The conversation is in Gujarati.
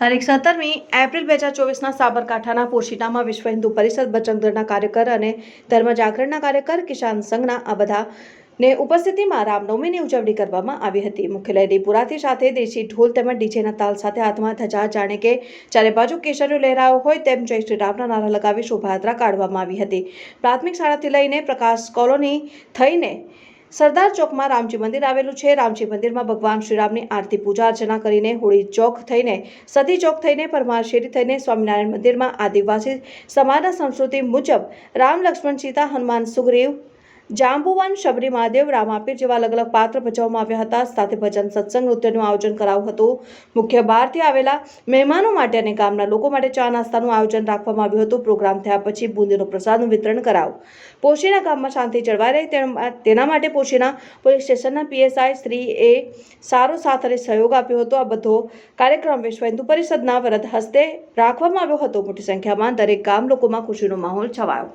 તારીખ સત્તરમી એપ્રિલ બે હજાર ચોવીસના સાબરકાંઠાના પોશીનામાં વિશ્વ હિન્દુ પરિષદ બજરંગ કાર્યકર અને ધર્મ જાગરણના કાર્યકર કિસાન સંઘના આ બધા ને ઉપસ્થિતિમાં રામનવમીની ઉજવણી કરવામાં આવી હતી. મુખ્ય લહેરી પુરાથી સાથે દેશી ઢોલ તેમજ ડીજેના તાલ સાથે હાથમાં ધજા, જાણે કે ચારે બાજુ કેસરીઓ લહેરાયો હોય તેમ જય શ્રી રામના નારા લગાવી શોભાયાત્રા કાઢવામાં આવી હતી. પ્રાથમિક શાળાથી લઈને પ્રકાશ કોલોની થઈને સરદાર ચોકમાં રામજી મંદિર આવેલું છે. રામજી મંદિરમાં ભગવાન શ્રીરામની આરતી પૂજા અર્ચના કરીને હોળી ચોક થઈને, સતી ચોક થઈને, પરમાર શેરી થઈને સ્વામિનારાયણ મંદિરમાં આદિવાસી સમાજના સંસ્કૃતિ મુજબ રામ, લક્ષ્મણ, સીતા, હનુમાન સુગ્રીવ જાંબુવાન શબરી મહાદેવ, રામાપીર જેવા અલગ અલગ પાત્ર ભજવવામાં આવ્યા હતા. સાથે ભજન સત્સંગ નૃત્યનું આયોજન કરાયું હતું. મુખ્ય બહારથી આવેલા મહેમાનો માટે અને ગામના લોકો માટે ચા નાસ્તાનું આયોજન રાખવામાં આવ્યું હતું. પ્રોગ્રામ થયા પછી બુંદીનું પ્રસાદનું વિતરણ કરાયું. પોશીના ગામમાં શાંતિ જળવાઈ રહી. તેના માટે પોશીના પોલીસ સ્ટેશનના પીએસઆઈ શ્રી એ સારો સાથ અને સહયોગ આપ્યો હતો. આ બધો કાર્યક્રમ વિશ્વ હિન્દુ પરિષદના વરદ હસ્તે રાખવામાં આવ્યો હતો. મોટી સંખ્યામાં દરેક ગામ લોકોમાં ખુશીનો માહોલ છવાયો.